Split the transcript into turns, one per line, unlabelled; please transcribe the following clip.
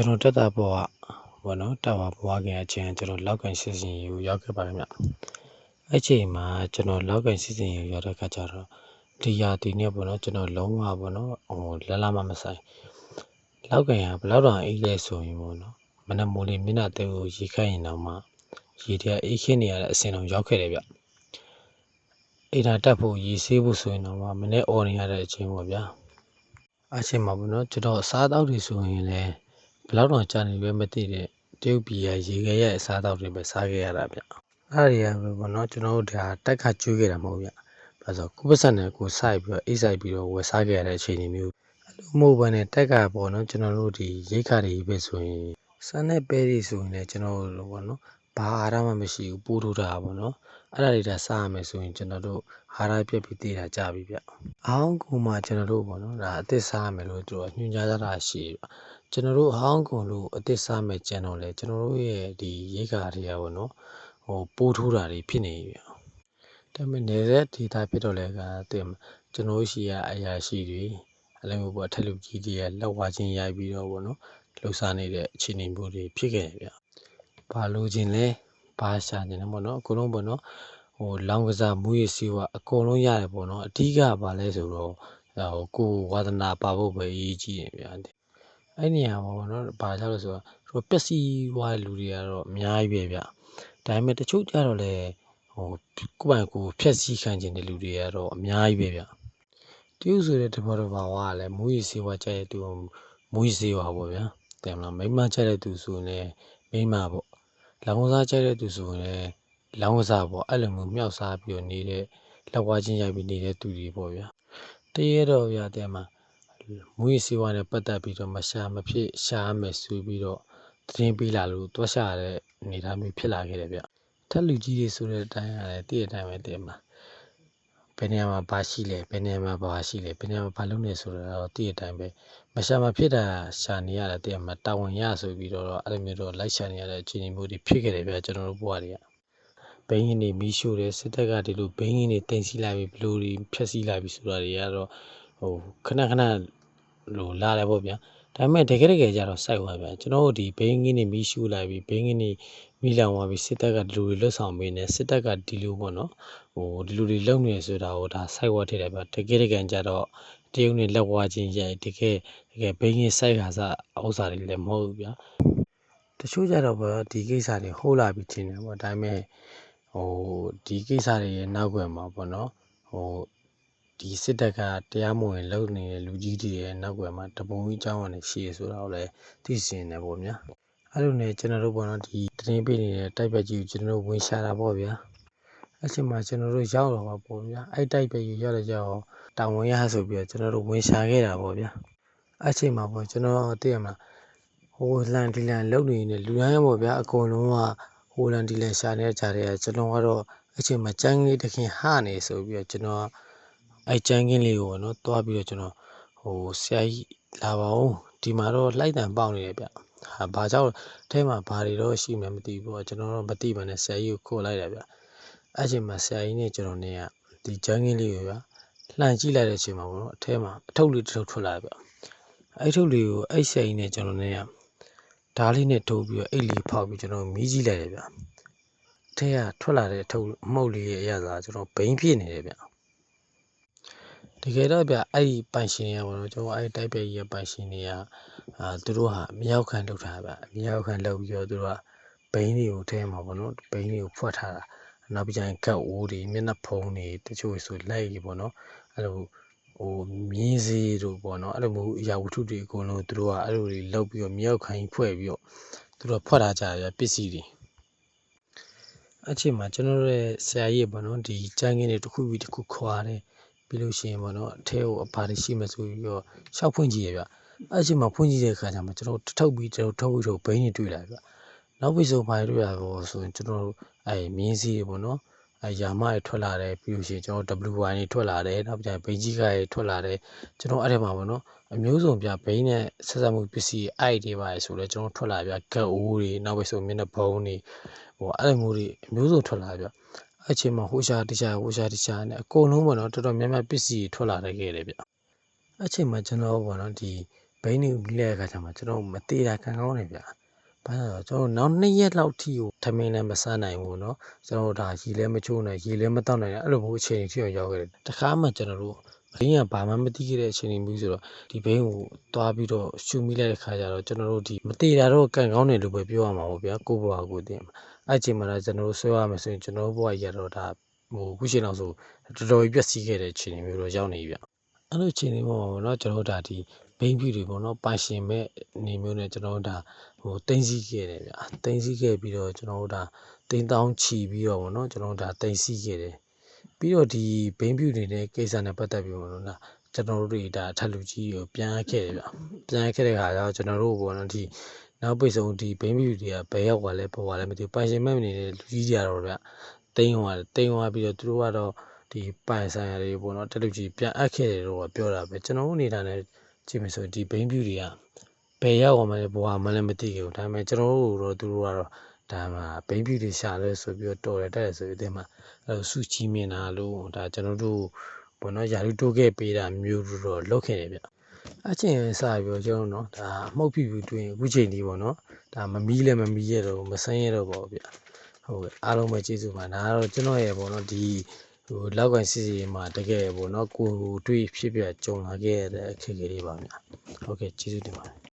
ကျွန်တော်တက်တာပေါ်ကဘောနော်တာဝါဘွားခင်အချင်းကျွန်တော်လောက်ကန်စစ်စင်ရီကိုရောက်ခဲ့ပါတယ်ဗျအဲ့ချိန်မှာကျွန်တော်လောက်ကန်စစ်စင်ရီကိုရောက်တဲ့ခါကျတော့ဒီရာဒီနဲ့ပေါ့နော်ကျွန်တော်လုံးဝပေါ့နော်ဟိုလလမမဆိုင်လောက်ကန်ကဘယ်တော့တောင်အေးလဲဆိုရင်ပေါ့နော်မနက်မိုးလေးမျက်နှာတဲကိုရေခတ်ရင်တော့မှရေထဲအေးခင်းနေရတဲ့အဆင်တော်ရောက်ခဲ့တယ်ဗျအိမ်သာတက်ဖို့ရေဆေးဖို့ဆိုရင်တော့မှမနေ့អော်နေရတဲ့အချိန်ပေါ့ဗျာအချိန်မှာပေါ့နော်ကျွန်တော်အစားအသောက်တွေဆိုရင်လည်း ဘယ်တော့တောင်ကြာနေပဲမသိတဲ့တရုတ်ပြည်ရရေခဲရဲ့အစားအသောက်တွေပဲစားခဲ့ရတာဗျအဲ့ဒီရပဲပေါ့နော်ကျွန်တော်တို့ဒါတက်ခတ်ကျွေးခဲ့တာမဟုတ်ဗျဘာလို့ကိုပစံနဲ့ကိုစိုက်ပြီးတော့အိတ်စိုက်ပြီးတော့ဝယ်စားခဲ့ရတဲ့အချိန်မျိုးအဲ့လိုမဟုတ်ဘဲနဲ့တက်ကပေါ့နော်ကျွန်တော်တို့ဒီရိတ်ခါတွေပဲဆိုရင်စမ်းတဲ့ပဲတွေဆိုရင်လည်းကျွန်တော်တို့ပေါ့နော်ဘာအားရမှမရှိဘူးပိုးထိုးတာပေါ့နော်အဲ့ဒါတွေဒါစားရမယ်ဆိုရင်ကျွန်တော်တို့ဟာရပြက်ပြီးသေးတာကြပြီဗျအောင်းကူမှာကျွန်တော်တို့ပေါ့နော်ဒါအသစ်စားရမယ်လို့သူကညွှန်ကြားကြတာရှိတယ်ဗျ ကျွန်တော်တို့ဟောင်းကုန်လို့အသစ်စားမယ်ကြံတော့လေကျွန်တော်တို့ရဲ့ဒီရိတ်ခါတွေကပေါ့နော်ဟိုပိုးထိုးတာတွေဖြစ်နေပြီဗျဒါပေမဲ့နေတဲ့ဒေတာဖြစ်တော့လေကတင်ကျွန်တော်ရှိရအရာရှိတွေအလည်းမျိုးပေါ့ထက်လူကြီးတွေရဲ့လက်ဝါချင်းရိုက်ပြီးတော့ပေါ့နော်လှူစားနေတဲ့အခြေအနေမျိုးတွေဖြစ်ခဲ့တယ်ဗျဘာလို့ချင်းလဲဘာရှာနေလဲပေါ့နော်အကုန်လုံးပေါ့နော်ဟိုလောင်းကစားမူရစီဝအကုန်လုံးရတယ်ပေါ့နော်အဓိကဘာလဲဆိုတော့ဟိုကိုဝါသနာပါဖို့ပဲအရေးကြီးတယ်ဗျာ အဲ့နေရာမှာပေါ့နော်ဘာကြောင့်လဲဆိုတော့သူပျက်စီးသွားတဲ့လူတွေကတော့အများကြီးပဲဗျဒါပေမဲ့တချို့ကြတော့လေဟိုကိုယ့်ပိုင်ကိုဖျက်ဆီးခံခြင်းတဲ့လူတွေကတော့အများကြီးပဲဗျတရုတ်ဆိုတဲ့တဘောတော်ဘာဝကလည်းမူရစီဝကြတဲ့သူမူရစီဝပေါ့ဗျာတယ်မလားမိမကြတဲ့သူဆိုရင်လည်းမိမပေါ့လောင်စားကြတဲ့သူဆိုရင်လည်းလောင်းကစားပေါ့အဲ့လိုမျိုးမြောက်စားပြီးတော့နေတဲ့လက်ဝါးချင်းရိုက်ပြီးနေတဲ့သူတွေပေါ့ဗျာတရေတော့ဗျာတဲ့မှာ မွေးစီဝါနဲ့ပတ်သက်ပြီးတော့မရှာမဖြစ်ရှာရမယ်ဆိုပြီးတော့သတင်းပေးလာလို့တွားရှာရတဲ့အနေအထားမျိုးဖြစ်လာခဲ့တယ်ဗျထက်လူကြီးတွေဆိုတဲ့အတိုင်းရတယ်တည့်တဲ့အတိုင်းပဲတဲ့မှာဘယ်နေရာမှာဘာရှိလဲဘယ်နေရာမှာဘာရှိလဲဘယ်နေရာမှာဘာလုပ်နေဆိုတော့တည့်တဲ့အတိုင်းပဲမရှာမဖြစ်တာရှာနေရတဲ့တဲ့မှာတာဝန်ရဆိုပြီးတော့အဲ့လိုမျိုးတော့လိုက်ရှာနေရတဲ့အခြေအနေမျိုးတွေဖြစ်ခဲ့တယ်ဗျကျွန်တော်တို့ဘဝတွေကဘိန်းကြီးနေမီးရှို့တယ်စစ်တပ်ကဒီလိုဘိန်းကြီးနေတင်စီလိုက်ပြီးဘလူတွေဖျက်ဆီးလိုက်ပြီးဆိုတာတွေကတော့ဟိုခဏခဏ လိုလာတယ်ပေါ့ဗျာဒါပေမဲ့တကယ်တကယ်ကြတော့စိုက်သွားဗျာကျွန်တော်တို့ဒီဘိန်းကြီးနေမီးရှို့လိုက်ပြီးဘိန်းကြီးနေမီးလောင်သွားပြီးစစ်တပ်ကဒီလိုတွေလွတ်ဆောင်ပေးနေစစ်တပ်ကဒီလိုပေါ့နော်ဟိုဒီလိုတွေလုပ်နေဆိုတာကိုဒါစိုက်ဝတ်ထည့်တယ်ဗျာတကယ်တကယ်ကြတော့တရုတ်နဲ့လက်ဝါးချင်းရိုက်တကယ်တကယ်ဘိန်းကြီးစိုက်ခါစားဥစ္စာတွေလည်းမဟုတ်ဘူးဗျာတချို့ကြတော့ဗျာဒီကိစ္စတွေဟိုးလာပြီးချင်းတယ်ပေါ့ဒါပေမဲ့ဟိုဒီကိစ္စတွေရဲ့နောက်ွယ်မှာပေါ့နော်ဟို ဒီစစ်တပ်ကတရားမဝင်လုပ်နေတဲ့လူကြီးတွေရဲ့နောက်ွယ်မှာတပုံကြီးအကြောင်းကနေရှိရဆိုတာကိုလည်းသိစင်တယ်ပေါ့ဗျာအဲ့လိုနဲ့ကျွန်တော်တို့ပေါ့နော်ဒီတင်းပေးနေတဲ့တိုက်ပတ်ကြီးကိုကျွန်တော်တို့ဝင်ရှာတာပေါ့ဗျာအချိန်မှာကျွန်တော်တို့ရောက်တော့ပါပေါ့ဗျာအဲ့တိုက်ပတ်ကြီးရောက်တဲ့ကြောင်တာဝန်ရဆိုပြီးတော့ကျွန်တော်တို့ဝင်ရှာခဲ့တာပေါ့ဗျာအဲ့ချိန်မှာပေါ့ကျွန်တော်သိရမှာဟိုလန်ဒီလန်လုံနေနေလူတိုင်းပေါ့ဗျာအကုန်လုံးကဟိုလန်ဒီလန်ရှာနေတဲ့ကြားထဲကကျွန်တော်ကတော့အချိန်မှာကျန်းလေးတခင်ဟနေဆိုပြီးတော့ကျွန်တော် အဲ့ကျန်းကင်းလေးကိုနော်တွားပြီးတော့ကျွန်တော်ဟိုဆရာကြီးလာပါဦးဒီမှာတော့လိုက်တန်ပေါက်နေတယ်ဗျဟာဘာကြောင့်အဲမှာဘာတွေတော့ရှိမှမသိဘူးပေါ့ကျွန်တော်တော့မသိပါနဲ့ဆရာကြီးကိုခေါ်လိုက်တယ်ဗျအဲ့ချိန်မှာဆရာကြီးနဲ့ကျွန်တော်နဲ့ကဒီကျန်းကင်းလေးကိုဗျလှန်ကြည့်လိုက်တဲ့အချိန်မှာပေါ့နော်အထဲမှာအထုပ်လေးတစ်ထုပ်ထွက်လာဗျအဲ့ထုပ်လေးကိုအဲ့ဆရာကြီးနဲ့ကျွန်တော်နဲ့ကဓားလေးနဲ့ထိုးပြီးတော့အိတ်လေးဖောက်ပြီးကျွန်တော်မီးကြည့်လိုက်တယ်ဗျအထက်ကထွက်လာတဲ့အထုပ်အမှုတ်လေးရဲ့အရသာကျွန်တော်ဘိန်းဖြစ်နေတယ်ဗျ တကယ်တော့ဗျအဲ့ဒီပိုင်ရှင်ရပါတော့ကျွန်တော်အဲ့တိုက်ပဲကြီးရဲ့ပိုင်ရှင်တွေကအာသူတို့ဟာမြောက်ခံလုပ်ထားဗျမြောက်ခံလုပ်ပြီးတော့သူတို့ကဘိန်းတွေကိုထဲမှာပေါ့နော်ဘိန်းတွေကိုဖွက်ထားတာနောက်ပြီးကျရင်ကတ်အိုးတွေမျက်နှာဖုံးတွေတချို့ဆိုလက်ကြီးပေါ့နော်အဲ့လိုဟိုမြင်းစည်းတို့ပေါ့နော်အဲ့လိုမျိုးအရာဝတ္ထုတွေအကုန်လုံးသူတို့ကအဲ့လိုတွေလောက်ပြီးတော့မြောက်ခိုင်းဖွဲ့ပြီးတော့သူတို့ဖွက်ထားကြရပစ္စည်းတွေအချိန်မှာကျွန်တော်တို့ရဲ့ဆရာကြီးပေါ့နော်ဒီကျန်းကင်းတွေတစ်ခုပြီးတစ်ခုခွာတယ် ပြီးလို့ရှိရင်ပေါ့နော်အထဲကိုအပါတွေရှိမှဆိုပြီးတော့ရှောက်ဖွင့်ကြည့်ရဗျအဲ့ချိန်မှာဖွင့်ကြည့်တဲ့အခါကျမှကျွန်တော်ထုတ်ပြီးကျွန်တော်ထုတ်ပြီးတော့ဘိန်းတွေတွေ့လာဗျနောက်ပြီးဆိုဘာတွေ့ရတော့ဆိုရင်ကျွန်တော်အဲ့မြင်းစည်းတွေပေါ့နော်အဲယာမတွေထွက်လာတယ်ပြီးလို့ရှိရင်ကျွန်တော် WY တွေထွက်လာတယ်နောက်ပြန်ဘိန်းကြီးကတွေထွက်လာတယ်ကျွန်တော်အဲ့ထဲမှာပေါ့နော်အမျိုးစုံပြဘိန်းနဲ့ဆက်ဆက်မှုပစ္စည်းအဲ့တွေပါဆိုလဲကျွန်တော်ထွက်လာပြကတ်အိုးတွေနောက်ပြီးဆိုမျက်နှာဖုံးတွေဟိုအဲ့လိုမျိုးတွေအမျိုးစုံထွက်လာပြ အဲ့ချိန်မှာဟိုရှာတခြားဟိုရှာတခြားနဲ့အကုန်လုံးပေါ့နော်တော်တော်များများပစ္စည်းတွေထွက်လာခဲ့တယ်ဗျအဲ့ချိန်မှာကျွန်တော်ပေါ့နော်ဒီ ဘိန်းတွေပြီးတဲ့အခါကျမှကျွန်တော်မသေးတာခံကောင်းတယ်ဗျဘာလို့လဲဆိုတော့ကျွန်တော်နောက်2ရက်လောက်ထိကိုထမင်းလည်းမစားနိုင်ဘူးเนาะကျွန်တော်ဒါရေလည်းမချိုးနိုင်ရေလည်းမတောက်နိုင်အဲ့လိုမျိုးအခြေအနေထိအောင်ရောက်ခဲ့တယ်တခါမှကျွန်တော်တို့ဘိန်းကဘာမှမသိခဲ့တဲ့အခြေအနေမျိုးဆိုတော့ဒီဘိန်းကိုသွားပြီးတော့ရှူမိလိုက်တဲ့ခါကျတော့ကျွန်တော်တို့ဒီမသေးတာတော့ကန်ကောင်းတယ်လို့ပဲပြောရမှာပေါ့ဗျာကိုယ့်ဘဝကိုတင်မှာ အဲ့ချိန်မှာတော့ကျွန်တော်တို့ဆွဲရမယ်ဆိုရင်ကျွန်တော်တို့ဘဝကြီးကတော့ဒါဟိုခုချိန်လောက်ဆိုတော်တော်ကြီးပြည့်စည်ခဲ့တဲ့အခြေအနေမျိုးတော့ရောက်နေပြီဗျအဲ့လိုအခြေအနေပေါ့เนาะကျွန်တော်တို့ဒါဒီဘိန်းပြူတွေပေါ့နော်ပိုင်ရှင်မဲ့အနေမျိုးနဲ့ကျွန်တော်တို့ဒါဟိုတင်စီခဲ့တယ်ဗျာတင်စီခဲ့ပြီးတော့ကျွန်တော်တို့ဒါတင်တောင်းချီပြီးတော့ပေါ့နော်ကျွန်တော်တို့ဒါတင်စီခဲ့တယ်ပြီးတော့ဒီဘိန်းပြူတွေနဲ့ကိစ္စနဲ့ပတ်သက်ပြီးပေါ့နော်ဒါကျွန်တော်တို့တွေဒါထပ်လူကြီးကိုပြန်ခဲ့တယ်ဗျပြန်ခဲ့တဲ့ခါကျတော့ကျွန်တော်တို့ပေါ့နော်ဒီ နောက်ပိတ်ဆုံးဒီဘိန်းပြူတွေကဘယ်ရောက်သွားလဲပေါ်သွားလဲမသိဘူးပိုင်ရှင်မဲ့နေတဲ့လူကြီးတွေကတော့ဗျတိန်သွားတယ်တိန်သွားပြီးတော့သူတို့ကတော့ဒီပိုင်ဆိုင်ရာတွေပေါ့နော်တက်လူကြီးပြန်အပ်ခဲ့တယ်လို့ပြောတာပဲကျွန်တော်တို့နေတာနဲ့ကြည့်မယ်ဆိုဒီဘိန်းပြူတွေကဘယ်ရောက်အောင်မလဲဘဝမှလည်းမသိဘူးဒါပေမဲ့ကျွန်တော်တို့တော့သူတို့ကတော့ဒါမှဘိန်းပြူတွေရှာလဲဆိုပြီးတော့တော်တယ်တက်တယ်ဆိုပြီးအတင်းမှာအဲစုချီးမြင်တာလို့ဒါကျွန်တော်တို့ဘောနော်ယာရုတိုးခဲ့ပေးတာမျိုးတော့လုပ်ခဲ့တယ်ဗျ အချင်းစပြီးတော့ကျွန်တော်တို့နော်ဒါမှုတ်ပြပြတွင်အခုချိန်ဒီပေါ့နော်ဒါမမီးလည်းမမီးရတော့မဆန်းရတော့ပေါ့ဗျဟုတ်ကဲ့အားလုံးပဲကျေးဇူးပါဒါကတော့ကျွန်တော်ရဲ့ပေါ့နော်ဒီဟိုလောက်ကန်စီစီမှာတကယ်ပေါ့နော်ကိုတွေ့ဖြစ်ပြကြုံလာခဲ့ရတဲ့အခက်အခဲတွေပါဗျဟုတ်ကဲ့ကျေးဇူးတင်ပါတယ်